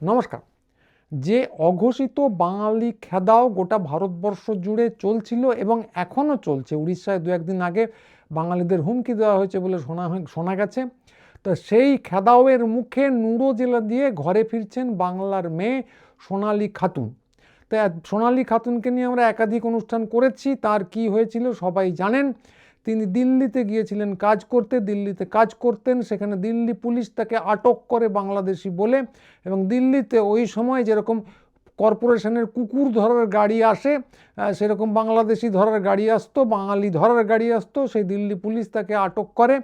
নমস্কার। যে অঘোষিত বাঙালি খেদাও গোটা ভারতবর্ষ জুড়ে চলছিল এবং এখনও চলছে, উড়িষ্যায় দু একদিন আগে বাঙালিদের হুমকি দেওয়া হয়েছে বলে শোনা শোনা গেছে। তো সেই খেদাওয়ের মুখে নুরো জেলা দিয়ে ঘরে ফিরছেন বাংলার মেয়ে সোনালি খাতুন। তো সোনালি খাতুনকে নিয়ে আমরা একাধিক অনুষ্ঠান করেছি, তার কি হয়েছিল সবাই জানেন। তিনি দিল্লিতে গিয়েছিলেন, কাজ করতে দিল্লিতে কাজ করতেন, সেখানে দিল্লি পুলিশ তাকে আটক করে বাংলাদেশি বলে এবং দিল্লিতে ওই সময় যেরকম কর্পোরেশনের কুকুর ধরার গাড়ি আসে সেরকম বাংলাদেশি ধরার গাড়ি আসতো, বাঙালি ধরার গাড়ি আসতো, সেই দিল্লি পুলিশ তাকে আটক করে।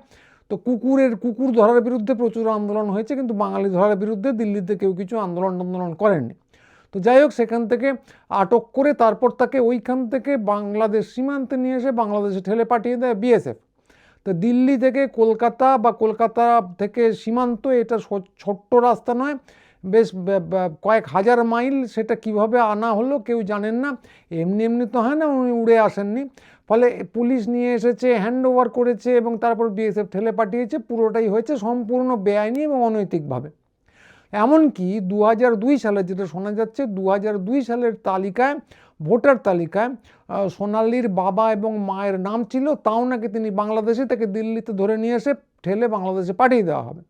তো কুকুরের, কুকুর ধরার বিরুদ্ধে প্রচুর আন্দোলন হয়েছে, কিন্তু বাঙালি ধরার বিরুদ্ধে দিল্লিতে কেউ কিছু আন্দোলন আন্দোলন করেননি। তো যাই হোক, সেখান থেকে আটক করে তারপর তাকে ওইখান থেকে বাংলাদেশ সীমান্তে নিয়ে এসে বাংলাদেশে ঠেলে পাঠিয়ে দেয় বিএসএফ। তো দিল্লি থেকে কলকাতা বা কলকাতা থেকে সীমান্ত, এটা ছোট্ট রাস্তা নয়, বেশ কয়েক হাজার মাইল সেটা কীভাবে আনা হলো কেউ জানেন না, এমনি এমনি তো হয় না, উনি উড়ে আসেননি। ফলে পুলিশ নিয়ে এসেছে হ্যান্ড করেছে এবং তারপর বিএসএফ ঠেলে পাঠিয়েছে, পুরোটাই হয়েছে সম্পূর্ণ বেআইনি এবং অনৈতিকভাবে। এমনকি দু হাজার দুই সালে যেটা শোনা যাচ্ছে দু হাজার দুই সালের তালিকায়, ভোটার তালিকায় সোনালির বাবা এবং মায়ের নাম ছিল, তাও নাকি তিনি বাংলাদেশে তাকে দিল্লিতে ধরে নিয়ে এসে ঠেলে বাংলাদেশে পাঠিয়ে দেওয়া হবে।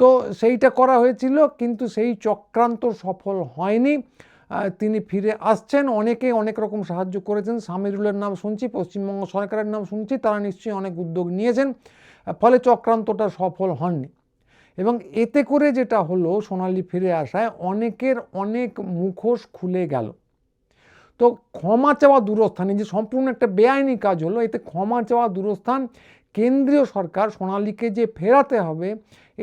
তো সেইটা করা হয়েছিল, কিন্তু সেই চক্রান্ত সফল হয়নি। তিনি ফিরে আসছেন অনেকে অনেক রকম সাহায্য করেছেন। সামিরুলের নাম শুনছি, পশ্চিমবঙ্গ সরকারের নাম শুনছি, তারা নিশ্চয়ই অনেক উদ্যোগ নিয়েছেন, ফলে চক্রান্তটা সফল হননি। এবং এতে করে যেটা হলো, সোনালি ফিরে আসায় অনেকের অনেক মুখোশ খুলে গেল। তো ক্ষমা চাওয়া দূরস্থান যে সম্পূর্ণ একটা বেআইনি কাজ হলো, এতে ক্ষমা চাওয়া দূরস্থান কেন্দ্রীয় সরকার সোনালীকে যে ফেরাতে হবে,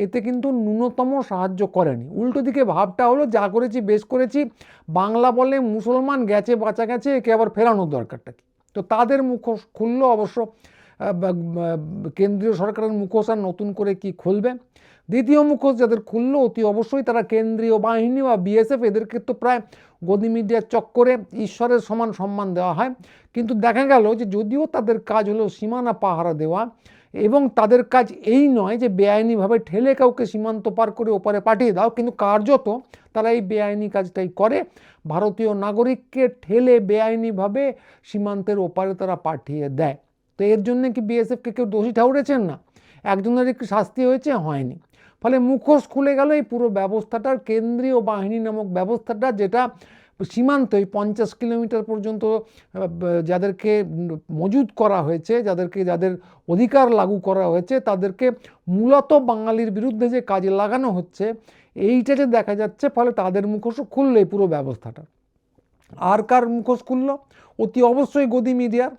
এতে কিন্তু ন্যূনতম সাহায্য করেনি। উল্টো দিকে ভাবটা হলো, যা করেছি বেশ করেছি, বাংলা বলে মুসলমান গেছে বাঁচা গেছে, একে আবার ফেরানোর দরকারটা কি? তো তাদের মুখোশ খুললো অবশ্য কেন্দ্রীয় সরকারের মুখোশ আর নতুন করে কি খুলবে? দ্বিতীয় মুখোশ যাদের খুললো, অতি অবশ্যই তারা কেন্দ্রীয় বাহিনী বা বিএসএফ, এদেরকে তো প্রায় গদি মিডিয়ার চক্করে ঈশ্বরের সমান সম্মান দেওয়া হয়। কিন্তু দেখা গেল যে যদিও তাদের কাজ হলো সীমানা পাহারা দেওয়া, এবং তাদের কাজ এই নয় যে বেআইনিভাবে ঠেলে কাউকে সীমান্ত পার করে ওপারে পাঠিয়ে দাও, কিন্তু কার্যত তারা এই বেআইনি কাজটাই করে। ভারতীয় নাগরিককে ঠেলে বেআইনিভাবে সীমান্তের ওপারে তারা পাঠিয়ে দেয়। তো এর জন্য কি বিএসএফকে কেউ দোষী ঠাউরেছেন না? একজনের একটু শাস্তি হয়েছে, হয়নি। ফলে মুখোশ খুলে গেল এই পুরো ব্যবস্থাটার কেন্দ্রীয় বাহিনী নামক ব্যবস্থাটা, যেটা সীমান্ত, এই পঞ্চাশ কিলোমিটার পর্যন্ত যাদেরকে মজুদ করা হয়েছে, যাদেরকে, যাদের অধিকার লাগু করা হয়েছে, তাদেরকে মূলত বাঙালির বিরুদ্ধে যে কাজে লাগানো হচ্ছে, এইটা যে দেখা যাচ্ছে, ফলে তাদের মুখোশও খুললো এই পুরো ব্যবস্থাটা। আর কার মুখোশ খুললো? অতি অবশ্যই গদি মিডিয়ার।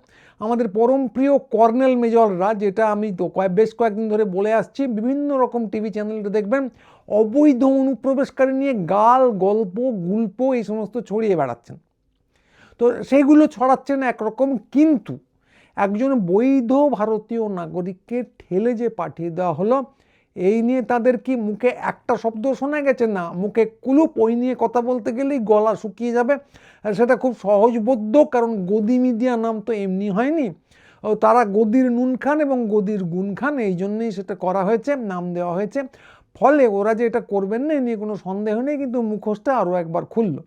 আমাদের পরম প্রিয় কর্নেল মেজররা যেটা আমি তো কয়েক বেশ কয়েকদিন ধরে বলে আসছি, বিভিন্ন রকম টিভি চ্যানেলটা দেখবেন, অবৈধ অনুপ্রবেশকারী নিয়ে গাল, গল্প, গুল্প, এই সমস্ত ছড়িয়ে বেড়াচ্ছেন। তো সেইগুলো ছড়াচ্ছেন একরকম, কিন্তু একজন বৈধ ভারতীয় নাগরিককে ঠেলে যে পাঠিয়ে দেওয়া হলো, এই নিয়ে তাদের কি মুখে একটা শব্দ শোনা গেছে? না, মুখে কুলুপ, ওই নিয়ে কথা বলতে গেলেই গলা শুকিয়ে যাবে। আর সেটা খুব সহজবোধ্য কারণ গদি মিডিয়া নাম তো এমনি হয়নি। ও তারা গদির নুন খান এবং গদির গুণ খান, এই জন্যই সেটা করা হয়েছে, নাম দেওয়া হয়েছে। ফলে ওরা যে এটা করবেন না, এ নিয়ে কোনো সন্দেহ নেই, কিন্তু মুখোশটা আরও একবার খুলল।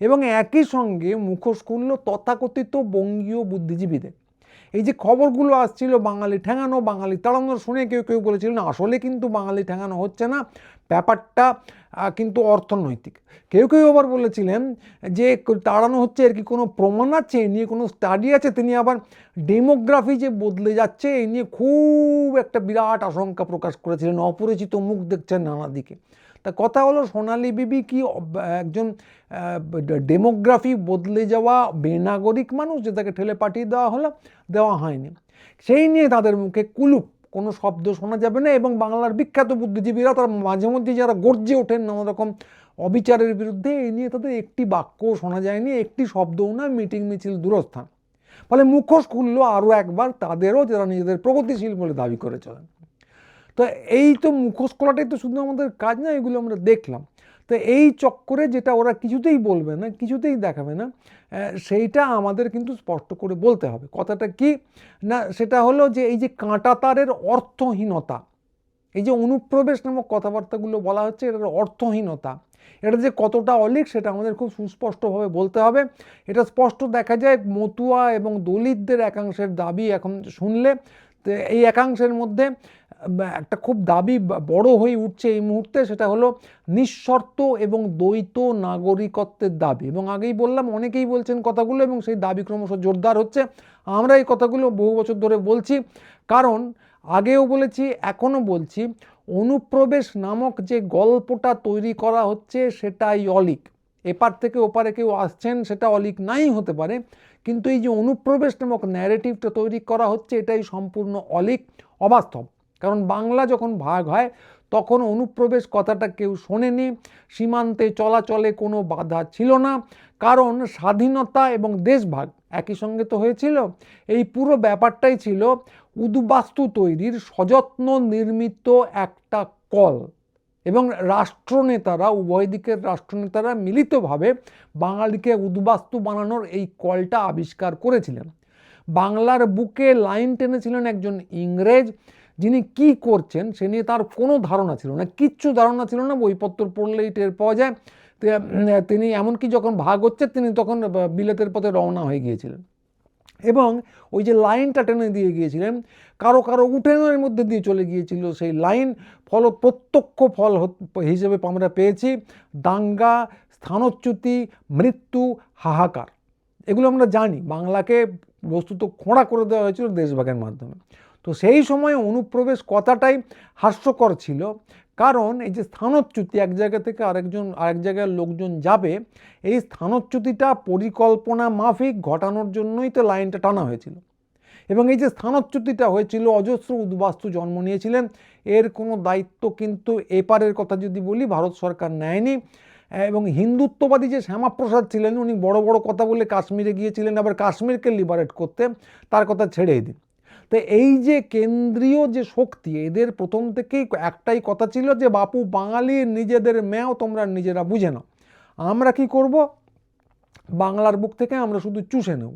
এবং একই সঙ্গে মুখোশ খুললো তথাকথিত বঙ্গীয় বুদ্ধিজীবীদের। এই যে খবরগুলো আসছিল বাঙালি ঠেঙানো, বাঙালি তাড়ানো শুনে কেউ কেউ বলেছিলেন আসলে কিন্তু বাঙালি ঠেঙানো হচ্ছে না। ব্যাপারটা কিন্তু অর্থনৈতিক। কেউ কেউ আবার বলেছিলেন যে, তাড়ানো হচ্ছে, এর কি কোনো প্রমাণ আছে? এ নিয়ে কোনো স্টাডি আছে? তিনি আবার ডেমোগ্রাফি যে বদলে যাচ্ছে এই নিয়ে খুব একটা বিরাট আশঙ্কা প্রকাশ করেছিলেন। অপরিচিত মুখ দেখছেন নানা দিকে। তা কথা হলো সোনালী বিবি কি একজন ডেমোগ্রাফি বদলে যাওয়া বেনাগরিক মানুষ যে তাকে ঠেলে পাঠিয়ে দেওয়া হলো? দেওয়া হয়নি। সেই নিয়ে তাদের মুখে কুলুপ, কোনো শব্দ শোনা যাবে না এবং বাংলার বিখ্যাত বুদ্ধিজীবীরা তারা মাঝে মধ্যে যারা গর্জে ওঠেন নানা রকম অবিচারের বিরুদ্ধে এই নিয়ে তাদের একটি বাক্যও শোনা যায়নি, একটি শব্দও না, মিটিং মিছিল দূরস্থান। ফলে মুখোশ খুললো আরও একবার তাদেরও, যারা নিজেদের প্রগতিশীল বলে দাবি করে চলেন। তো এই তো মুখোশ খোলাটাই তো শুধু আমাদের কাজ না, এগুলো আমরা দেখলাম। তো এই চক্করে যেটা ওরা কিছুতেই বলবে না, কিছুতেই দেখাবে না সেইটা আমাদের কিন্তু স্পষ্ট করে বলতে হবে। কথাটা কি? না, সেটা হলো যে এই যে কাঁটা তারের অর্থহীনতা, এই যে অনুপ্রবেশ নামক কথাবার্তাগুলো বলা হচ্ছে, এটার অর্থহীনতা, এটা যে কতটা অলিক সেটা আমাদের খুব সুস্পষ্টভাবে বলতে হবে। এটা স্পষ্ট দেখা যায় মতুয়া এবং দলিতদের একাংশের দাবি এখন শুনলে। এই একাংশের মধ্যে একটা খুব দাবি বড় হয়ে উঠছে এই মুহূর্তে, সেটা হলো নিঃশর্ত এবং দ্বৈত নাগরিকত্বের দাবি। এবং আগেই বললাম, অনেকেই বলছেন কথাগুলো এবং সেই দাবি ক্রমশ জোরদার হচ্ছে। আমরা এই কথাগুলো বহু বছর ধরে বলছি। কারণ আগেও বলেছি, এখনও বলছি, অনুপ্রবেশ নামক যে গল্পটা তৈরি করা হচ্ছে সেটাই অলিক। এপার থেকে ওপারে কেউ আসছেন, সেটা অলিক নাই হতে পারে। কিন্তু এই যে অনুপ্রবেশ নামক ন্যারেটিভটা তৈরি করা হচ্ছে, এটাই সম্পূর্ণ অলিক, অবাস্তব। কারণ বাংলা যখন ভাগ হয়, তখন অনুপ্রবেশ কথাটা কেউ শোনেনি। সীমান্তে চলাচলে কোনো বাধা ছিল না। কারণ স্বাধীনতা এবং দেশভাগ একই সঙ্গে তো হয়েছিল। এই পুরো ব্যাপারটাই ছিল উদ্বাস্তু তৈরির সযত্ন নির্মিত একটা কল। এবং রাষ্ট্রনেতারা, উভয় দিকের রাষ্ট্রনেতারা মিলিতভাবে বাঙালিকে উদ্বাস্তু বানানোর এই কলটা আবিষ্কার করেছিলেন। বাংলার বুকে লাইন টেনেছিলেন একজন ইংরেজ। যিনি কি করছেন, সে নিয়ে তার কোনো ধারণা ছিল না, কিচ্ছু ধারণা ছিল না, বইপত্র পড়লেই টের পাওয়া যায়। তিনি এমনকি যখন ভাগ হচ্ছে, তিনি তখন বিলেতের পথে রওনা হয়ে গিয়েছিলেন। এবং ওই যে লাইনটা টেনে দিয়ে গিয়েছিলেন, কারও কারও উঠেনের মধ্যে দিয়ে চলে গিয়েছিল সেই লাইন। ফল, প্রত্যক্ষ ফল হিসেবে আমরা পেয়েছি, দাঙ্গা, স্থানচ্যুতি, মৃত্যু, হাহাকার। এগুলো আমরা জানি, বাংলাকে বস্তুত খোঁড়া করে দেওয়া হয়েছিল দেশভাগের মাধ্যমে। তো সেই সময় অনুপ্রবেশ কথাটাই হাস্যকর ছিল। কারণ এই যে স্থানচ্যুতি এক জায়গা থেকে আরেকজন, আরেক জায়গার লোকজন যাবে, এই স্থানচ্যুতিটা পরিকল্পনা মাফিক ঘটানোর জন্যই তো লাইনটা টানা হয়েছিল। এবং এই যে স্থানচ্যুতিটা হয়েছিল, অজস্র উদ্বাস্তু জন্ম নিয়েছিলেন। এর কোনো দায়িত্ব কিন্তু এপারের কথা যদি বলি, ভারত সরকার নেয়নি। এবং হিন্দুত্ববাদী যে শ্যামাপ্রসাদ ছিলেন, উনি বড় বড় কথা বলে কাশ্মীরে গিয়েছিলেন, আবার কাশ্মীরকে লিবারেট করতে, তার কথা ছেড়েই দিন। তো এই যে কেন্দ্রীয় যে শক্তি, এদের প্রথম থেকেই একটাই কথা ছিল যে, বাপু, বাঙালি নিজেদের ম্যাও তোমরা নিজেরা বুঝে নাও। আমরা কি করব? বাংলার বুক থেকে আমরা শুধু চুষে নেব।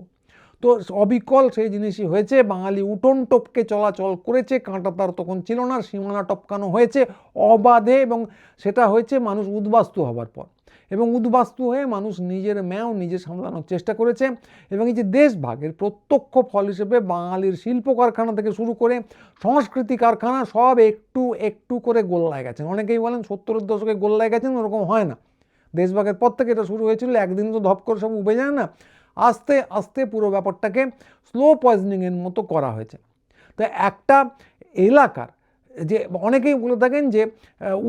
তো অবিকল সেই জিনিসই হয়েছে, বাঙালি উঠোন টপকে চলাচল করেছে, কাঁটা তার তখন ছিল না, সীমানা টপকানো হয়েছে, অবাধে এবং সেটা হয়েছে মানুষ উদ্বাস্তু হবার পর। এবং উদ্বাস্তু হয়ে মানুষ নিজের ম্যাও নিজে সামলানোর চেষ্টা করেছে এবং এই যে দেশভাগের প্রত্যক্ষ ফল হিসেবে বাঙালির শিল্প কারখানা থেকে শুরু করে সংস্কৃতি কারখানা সব একটু একটু করে গোল্লায় গেছেন অনেকেই বলেন সত্তরের দশকে গোল্লায় গেছেন, ওরকম হয় না। দেশভাগের পর থেকে এটা শুরু হয়েছিল, একদিন তো ধপ করে সব উবে যায় না। আস্তে আস্তে পুরো ব্যাপারটাকে স্লো পয়জনিংয়ের মতো করা হয়েছে। তো একটা এলাকার যে অনেকেই বলে থাকেন যে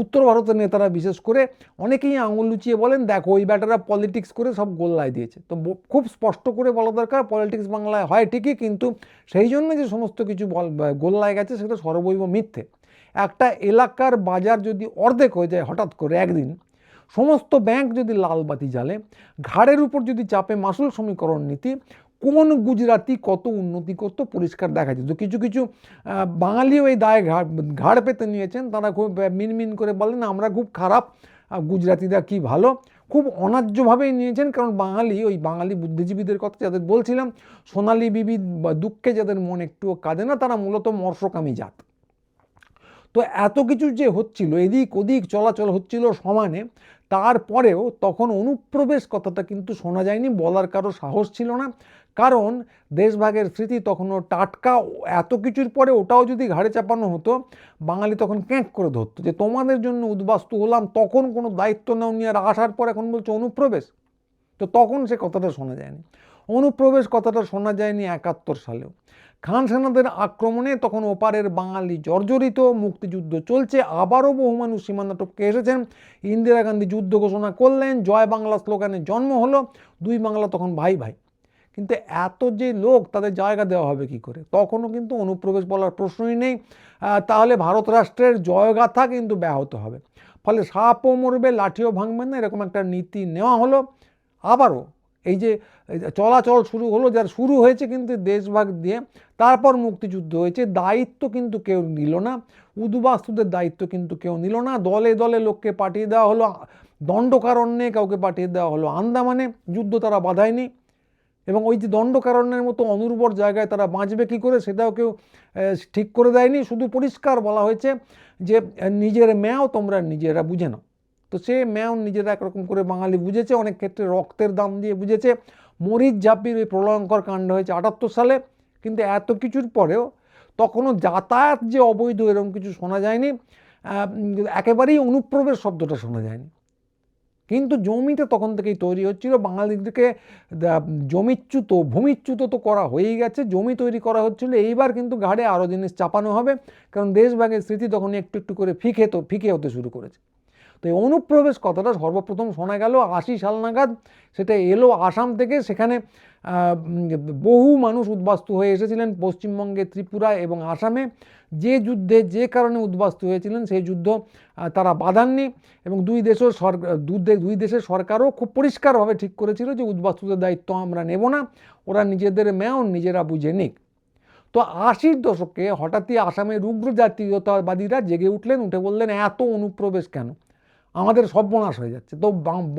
উত্তর ভারতের নেতারা বিশেষ করে অনেকেই আঙুল লুচিয়ে বলেন, দেখো, ওই ব্যাটারা পলিটিক্স করে সব গোল্লায় দিয়েছে। তো খুব স্পষ্ট করে বলা দরকার পলিটিক্স বাংলায় হয় ঠিকই, কিন্তু সেই জন্য যে সমস্ত কিছু গোল্লায় গেছে সেটা সর্বৈব মিথ্যে। একটা এলাকার বাজার যদি অর্ধেক হয়ে যায় হঠাৎ করে একদিন, সমস্ত ব্যাংক যদি লাল বাতি জ্বালে, ঘাড়ের উপর যদি চাপে মাসুল সমীকরণ নীতি কোন গুজরাতি কত উন্নতি করতো পরিষ্কার দেখা যেত কিছু কিছু বাঙালিও এই দায় ঘাড় পেতে নিয়েছেন। তারা খুব মিনমিন করে বলেন, আমরা খুব খারাপ গুজরাতিরা কি ভালো? খুব অন্যায্যভাবেই নিয়েছেন, কারণ বাঙালি, ওই বাঙালি বুদ্ধিজীবীদের কথা যাদের বলছিলাম, সোনালী বিবি দুঃখে যাদের মন একটুও কাঁদে না, তারা মূলত মর্ষকামী জাত। তো এত কিছু যে হচ্ছিল, এদিক ওদিক চলাচল হচ্ছিল সমানে, তারপরেও তখন অনুপ্রবেশ কথাটা কিন্তু শোনা যায়নি, বলার কারও সাহস ছিল না। কারণ দেশভাগের স্মৃতি তখনও টাটকা, এত কিছুর পরে ওটাও যদি ঘাড়ে চাপানো হতো, বাঙালি তখন ক্যাঁক করে ধরতো যে তোমাদের জন্য উদ্বাস্তু হলাম, তখন কোনো দায়িত্ব নাও নিয়ে আর আসার পর এখন বলছে অনুপ্রবেশ। তো তখন সে কথাটা শোনা যায়নি। অনুপ্রবেশ কথাটা শোনা যায়নি একাত্তর সালেও। খান সেনাদের আক্রমণে তখন ওপারের বাঙালি জর্জরিত মুক্তিযুদ্ধ চলছে, আবারও বহু মানুষ সীমানা টপকে এসেছেন। ইন্দিরা গান্ধী যুদ্ধ ঘোষণা করলেন, জয় বাংলা স্লোগানে জন্ম হলো, দুই বাংলা তখন ভাই ভাই। কিন্তু এত যে লোক তাদের জায়গা দেওয়া হবে কি করে? তখনও কিন্তু অনুপ্রবেশ বলার প্রশ্নই নেই। তাহলে ভারত রাষ্ট্রের জয়গাথা কিন্তু ব্যাহত হবে। ফলে সাপও মরবে, লাঠিও ভাঙবে না, এরকম একটা নীতি নেওয়া হলো। আবারও এই যে চলাচল শুরু হলো, যার শুরু হয়েছে কিন্তু দেশভাগ দিয়ে, তারপর মুক্তিযুদ্ধ হয়েছে, দায়িত্ব কিন্তু কেউ নিল না। উদ্বাস্তুদের দায়িত্ব কিন্তু কেউ নিল না। দলে দলে লোককে পাঠিয়ে দেওয়া হলো, দণ্ডকারণ্যে কাউকে পাঠিয়ে দেওয়া হলো। আন্দামানে যুদ্ধ তারা বাধায়নি। এবং ওই যে দণ্ডকারণ্যের মতো অনুর্বর জায়গায় তারা বাঁচবে কী করে সেটাও কেউ ঠিক করে দেয়নি। শুধু পরিষ্কার বলা হয়েছে যে নিজের ম্যাও তোমরা নিজেরা বুঝে নাও। তো সে ম্যাও নিজেরা একরকম করে বাঙালি বুঝেছে, অনেক ক্ষেত্রে রক্তের দাম দিয়ে বুঝেছে। মরিচ ঝাঁপির ওই প্রলয়ঙ্কর কাণ্ড হয়েছে আটাত্তর সালে, কিন্তু এত কিছুর পরেও তখনও যাতায়াত যে অবৈধ এরকম কিছু শোনা যায়নি একেবারেই অনুপ্রবেশ শব্দটা শোনা যায়নি। কিন্তু জমিতে তখন থেকেই তৈরি হচ্ছিল। বাঙালিদেরকে জমিচ্যুত, ভূমিচ্যুত তো করা হয়েই গেছে। জমি তৈরি করা হচ্ছিল। এইবার কিন্তু ঘাড়ে আরও জিনিস চাপানো হবে। কারণ দেশভাগের স্মৃতি তখন একটু একটু করে ফিকে তো, ফিকে হতে শুরু করেছে। তো এই অনুপ্রবেশ কথাটা সর্বপ্রথম শোনা গেল? আশি সাল নাগাদ সেটা এলো আসাম থেকে। সেখানে বহু মানুষ উদ্বাস্তু হয়ে এসেছিলেন পশ্চিমবঙ্গে, ত্রিপুরা এবং আসামে। যে যুদ্ধে যে কারণে উদ্বাস্তু হয়েছিলেন সেই যুদ্ধ তারা বাধাননি এবং দুই দেশের সরকার দুই দেশের সরকারও খুব পরিষ্কারভাবে ঠিক করেছিল যে উদ্বাস্তুদের দায়িত্ব আমরা নেব না, ওরা নিজেদের মেয়ন নিজেরা বুঝে নিক। তো আশির দশকে হঠাৎই আসামের উগ্র জাতীয়তাবাদীরা জেগে উঠলেন, উঠে বললেন, এত অনুপ্রবেশ কেন? আমাদের সর্বনাশ হয়ে যাচ্ছে। তো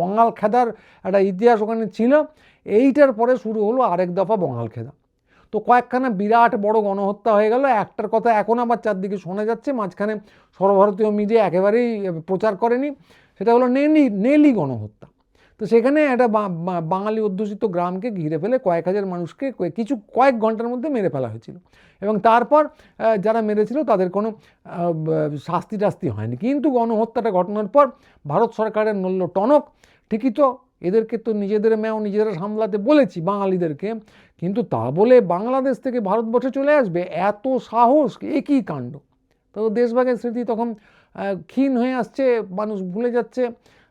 বঙ্গাল খেদার একটা ইতিহাস ওখানে ছিল, এইটার পরে শুরু হলো আরেক দফা বঙ্গাল খেদা। তো কয়েকখানা বিরাট বড় গণহত্যা হয়ে গেল, একটার কথা এখন আবার চারদিকে শোনা যাচ্ছে, মাঝখানে সর্বভারতীয় মিডিয়া একেবারেই প্রচার করেনি, সেটা হলো নেলি নেলি গণহত্যা। তো সেখানে একটা বাঙালি অধ্যুষিত গ্রামকে ঘিরে ফেলে কয়েক হাজার মানুষকে কিছু, কয়েক ঘণ্টার মধ্যে মেরে ফেলা হয়েছিল। এবং তারপর যারা মেরেছিল তাদের কোনো শাস্তি টাস্তি হয়নি। কিন্তু গণহত্যাটা ঘটনার পর ভারত সরকারের নড়ল টনক, ঠিকই তো, এদেরকে তো নিজেদের ম্যাও নিজেরা সামলাতে বলেছি বাঙালিদেরকে, কিন্তু তা বলে বাংলাদেশ থেকে ভারতবর্ষে চলে আসবে, এত সাহস, এ কী কাণ্ড? তো দেশভাগের স্মৃতি তখন ক্ষীণ হয়ে আসছে, মানুষ ভুলে যাচ্ছে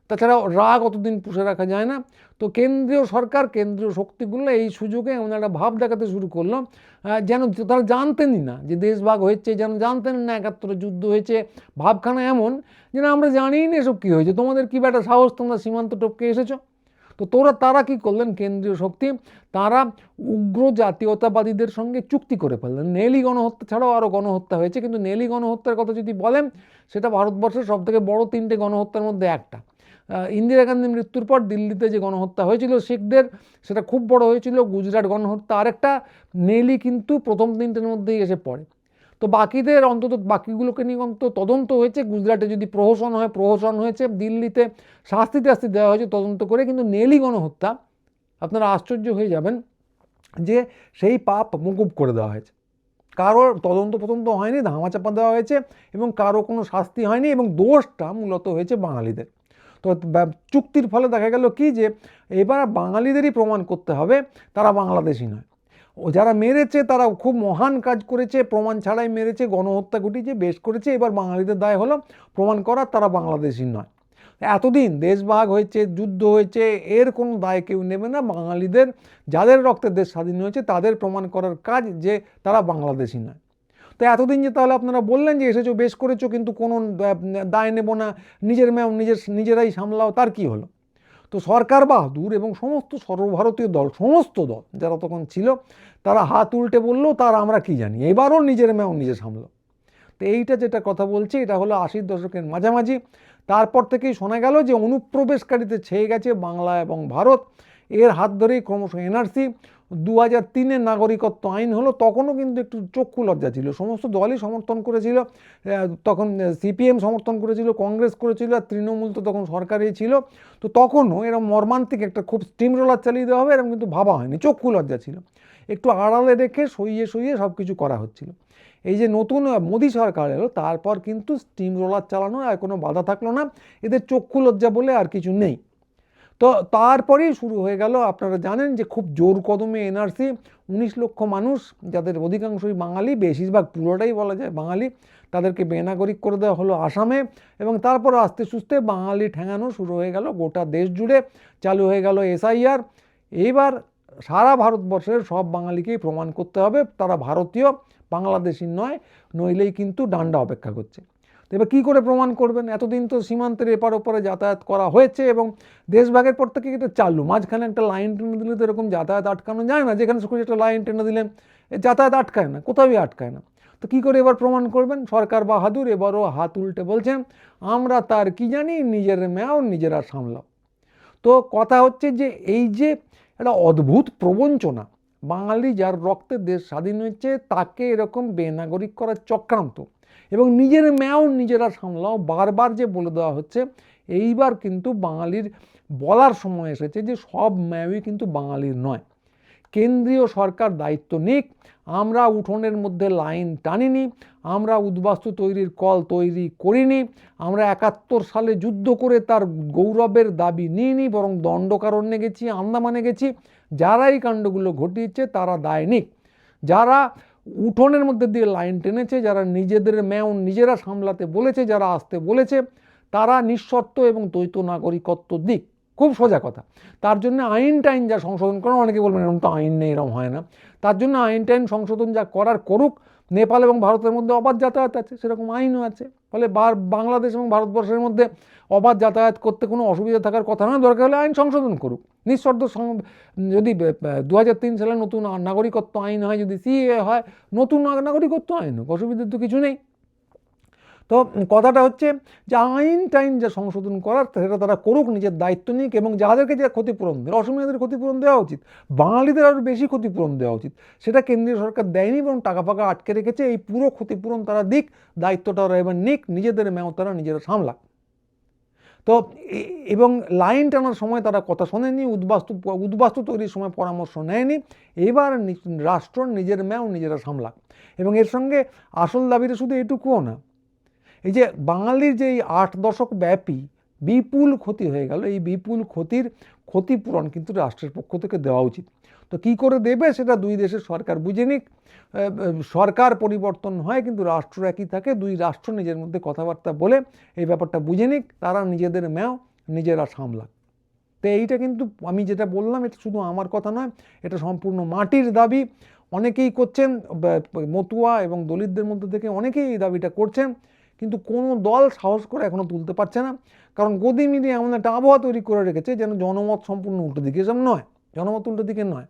তাছাড়া রাগ অতদিন পুষে রাখা যায় না। তো কেন্দ্রীয় সরকার, কেন্দ্রীয় শক্তিগুলো এই সুযোগে এমন একটা ভাব দেখাতে শুরু করল যেন তারা জানতেনই না যে দেশভাগ হয়েছে, যেন জানতেন না একাত্তরে যুদ্ধ হয়েছে। ভাবখানা এমন যেন আমরা জানি না এসব কী হয়েছে। তোমাদের কী একটা সাহস? তোমরা সীমান্ত টপকে এসেছ। তো তোরা, তারা কি করলেন? কেন্দ্রীয় শক্তি, তারা উগ্র জাতীয়তাবাদীদের সঙ্গে চুক্তি করে ফেললেন। নেলি গণহত্যা ছাড়াও আরও গণহত্যা হয়েছে। কিন্তু নেলি গণহত্যার কথা যদি বলেন, সেটা ভারতবর্ষের সবথেকে বড় তিনটে গণহত্যার মধ্যে একটা। ইন্দিরা গান্ধীর মৃত্যুর পর দিল্লিতে যে গণহত্যা হয়েছিল, শিখদের সেটা খুব বড় হয়েছিল, গুজরাট গণহত্যা। আরেকটা নেলি কিন্তু প্রথম তিনটের মধ্যেই এসে পড়ে। তো বাকিদের অন্তত, বাকিগুলোকে নিয়ে অন্তত তদন্ত হয়েছে। গুজরাটে যদি প্রহসন হয়, প্রহসন হয়েছে, দিল্লিতে শাস্তি টাস্তি দেওয়া হয়েছে তদন্ত করে কিন্তু নেলি গণহত্যা। আপনারা আশ্চর্য হয়ে যাবেন যে সেই পাপ মুকুব করে দেওয়া হয়েছে। কারোর তদন্ত পতন্ত হয়নি, ধামাচাপা দেওয়া হয়েছে এবং কারও কোনো শাস্তি হয়নি এবং দোষটা মূলত হয়েছে বাঙালিদের। তো চুক্তির ফলে দেখা গেল কি যে এবার বাঙালিদেরই প্রমাণ করতে হবে, তারা বাংলাদেশি নয়। ও যারা মেরেছে তারা খুব মহান কাজ করেছে, প্রমাণ ছাড়াই মেরেছে, গণহত্যা ঘটিয়েছে, বেশ করেছে, এবার বাঙালিদের দায় হলো প্রমাণ করা, তারা বাংলাদেশি নয়। এতদিন দেশভাগ হয়েছে, যুদ্ধ হয়েছে, এর কোনো দায় কেউ নেবে না। বাঙালিদের, যাদের রক্তে দেশ স্বাধীন হয়েছে, তাদের প্রমাণ করার কাজ যে তারা বাংলাদেশি নয়। তো এতদিন যে তাহলে আপনারা বললেন যে এসেছ, বেশ করেছ, কিন্তু কোনো দায় নেব না, নিজের ম্যাম, নিজের, নিজেরাই সামলাও, তার কি হলো? তো সরকার বাহাদুর এবং সমস্ত সর্বভারতীয় দল, সমস্ত দল যারা তখন ছিল, তারা হাত উল্টে বলল, তার আমরা কি জানি? এবারও নিজের ম্যাম, নিজে সামলো তো এইটা যেটা কথা বলছি, এটা হলো আশির দশকের মাঝামাঝি। তারপর থেকেই শোনা গেল যে অনুপ্রবেশকারীতে ছেয়ে গেছে বাংলা এবং ভারত। এর হাত ধরেই ক্রমশ এনআরসি। দু হাজার তিনের নাগরিকত্ব আইন হলো, তখনও কিন্তু একটু চক্ষু লজ্জা ছিল। সমস্ত দলই সমর্থন করেছিল তখন সিপিএম সমর্থন করেছিল, কংগ্রেস করেছিল, আর তৃণমূল তো তখন সরকারই ছিল। তো তখনও এরকম মর্মান্তিক একটা খুব স্টিম রোলার চালিয়ে দেওয়া হবে এরকম কিন্তু ভাবা হয়নি। চক্ষু লজ্জা ছিল। একটু আড়ালে রেখে সইয়ে সইয়ে সব কিছু করা হচ্ছিল। এই যে নতুন মোদী সরকার এলো, তারপর কিন্তু স্টিম রোলার চালানোর আর কোনো বাধা থাকল না। এদের চক্ষু লজ্জা বলে আর কিছু নেই। তো তারপরেই শুরু হয়ে গেল। আপনারা জানেন যে খুব জোর কদমে এনআরসি, উনিশ লক্ষ মানুষ, যাদের অধিকাংশই বাঙালি, বেশিরভাগ পুরোটাই বলা যায় বাঙালি, তাদেরকে বেনাগরিক করে দেওয়া হলো আসামে এবং তারপর আস্তে সুস্তে বাঙালি ঠেঙানো শুরু হয়ে গেল গোটা দেশ জুড়ে, চালু হয়ে গেল এসআইআর। এইবার সারা ভারতবর্ষের সব বাঙালিকেই প্রমাণ করতে হবে, তারা ভারতীয়, বাংলাদেশি নয়, নইলেই কিন্তু ডান্ডা অপেক্ষা করছে। তো এবার কী করে প্রমাণ করবেন? এতদিন তো সীমান্তের এপার ওপারে যাতায়াত করা হয়েছে এবং দেশভাগের পর থেকে এটা চালু। মাঝখানে একটা লাইন টেনে দিলে তো এরকম যাতায়াত আটকানো যায় না। যেখানে খুশি একটা লাইন টেনে দিলে যাতায়াত আটকায় না কোথাওই আটকায় না। তো কী করে এবার প্রমাণ করবেন? সরকার বাহাদুর এবারও হাত উল্টে বলছেন আমরা তার কি জানি? নিজের ম্যাও নিজেরা সামলাও। তো কথা হচ্ছে যে এই যে একটা অদ্ভুত প্রবঞ্চনা, বাঙালি যার রক্তে দেশ স্বাধীন হয়েছে, তাকে এরকম বেনাগরিক করার চক্রান্ত। এবং নিজের ম্যাও নিজেরা সামলাও। বারবার যে বলে দেওয়া হচ্ছে, এইবার কিন্তু বাঙালির বলার সময় এসেছে যে সব ম্যাওই কিন্তু বাঙালির নয়। কেন্দ্রীয় সরকার দায়িত্ব নিক, আমরা উঠোনের মধ্যে লাইন টানিনি, আমরা উদ্বাস্তু তৈরির কল তৈরি করিনি, আমরা একাত্তর সালে যুদ্ধ করে তার গৌরবের দাবি নিইনি, বরং দণ্ডকারণ্যে গেছি, আন্দামানে গেছি। যারা এই কাণ্ডগুলো ঘটিয়েছে তারা দায় নিক। যারা উঠোনের মধ্যে দিয়ে লাইন টেনেছে, যারা নিজেদের ম্যাও নিজেরা সামলাতে বলেছে, যারা আসতে বলেছে, তারা নিঃশর্ত এবং দ্বৈত নাগরিকত্ব দিক। খুব সোজা কথা। তার জন্য আইন টাইন যা সংশোধন করা অনেকে বলবেন এরকম তো আইন নেই, এরকম হয় না। তার জন্য আইন টাইন সংশোধন যা করার করুক, নেপাল এবং ভারতের মধ্যে অবাধ যাতায়াত আছে, সেরকম আইনও আছে। ফলে বাংলাদেশ এবং ভারতবর্ষের মধ্যে অবাধ যাতায়াত করতে কোনো অসুবিধা থাকার কথা নয় দরকার হলে আইন সংশোধন করুক। নিঃশর্ত যদি দু হাজার তিন সালে নতুন নাগরিকত্ব আইন হয়, যদি সিএ হয়, নতুন নাগ- নাগরিকত্ব আইন হোক, অসুবিধার তো কিছু নেই। তো কথাটা হচ্ছে যে আইন টাইন যা সংশোধন করার, সেটা তারা করুক, নিজের দায়িত্ব নিক এবং যাদেরকে যে ক্ষতিপূরণ দেয়, অসমীয়াদের ক্ষতিপূরণ দেওয়া উচিত, বাঙালিদের আরও বেশি ক্ষতিপূরণ দেওয়া উচিত, সেটা কেন্দ্রীয় সরকার দেয়নি এবং টাকা ফাঁকা আটকে রেখেছে, এই পুরো ক্ষতিপূরণ তারা দিক, দায়িত্বটা ওরা এবার নিক, নিজেদের মেও তারা নিজেরা সামলাক। তো এবং লাইন টানার সময় তারা কথা শোনেনি, উদ্বাস্তু উদ্বাস্তু তৈরির সময় পরামর্শ নেয়নি। এবার রাষ্ট্র নিজের ম্যাও নিজেরা সামলাক। এবং এর সঙ্গে আসল দাবিটা শুধু এটুকুও না, এই যে বাঙালির যে এই আট দশক ব্যাপী বিপুল ক্ষতি হয়ে গেল। এই বিপুল ক্ষতির ক্ষতিপূরণ কিন্তু রাষ্ট্রের পক্ষ থেকে দেওয়া উচিত। তো কি করে দেবে সেটা দুই দেশের সরকার বুঝে নিক। সরকার পরিবর্তন হয় কিন্তু রাষ্ট্র একই থাকে। দুই রাষ্ট্র নিজের মধ্যে কথাবার্তা বলে এই ব্যাপারটা বুঝে নিক। তারা নিজেদের ম্যাও, নিজেরা সামলাক। তো এইটা কিন্তু আমি যেটা বললাম, এটা শুধু আমার কথা নয়, এটা সম্পূর্ণ মাটির দাবি। অনেকেই করছেন মতুয়া এবং দলিতদের মধ্যে থেকে অনেকেই এই দাবিটা করছেন। কিন্তু কোনো দল সাহস করে এখনও তুলতে পারছে না। কারণ গদি মিডিয়া এমন একটা আবহাওয়া তৈরি করে রেখেছে যেন জনমত সম্পূর্ণ উল্টো দিকে এসব নয়, জনমত উল্টো দিকে নয়।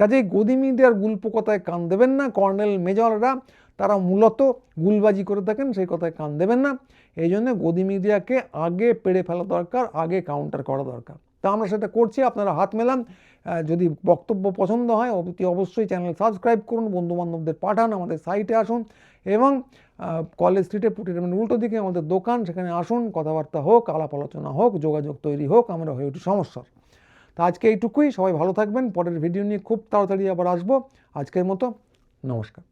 কাজেই গদি মিডিয়ার গুল্প কথায় কান দেবেন না। কর্নেল মেজররা, তারা মূলত গুলবাজি করে থাকেন, সেই কথায় কান দেবেন না। এই জন্য গদি মিডিয়াকে আগে পেড়ে ফেলা দরকার, আগে কাউন্টার করা দরকার। তা আমরা সেটা করছি, আপনারা হাত মেলান। যদি বক্তব্য পছন্দ হয়, অতি অবশ্যই চ্যানেল সাবস্ক্রাইব করুন, বন্ধুবান্ধবদের পাঠান, আমাদের সাইটে আসুন। এবং কলেজ স্ট্রিটে মানে উল্টো দিকে আমাদের দোকান, সেখানে আসুন, কথাবার্তা হোক, আলাপ আলোচনা হোক, যোগাযোগ তৈরি হোক, আমরা হয়ে উঠি সমস্যার। তা আজকে এইটুকুই, সবাই ভালো থাকবেন। পরের ভিডিও নিয়ে খুব তাড়াতাড়ি আবার আসব। আজকের মতো, নমস্কার।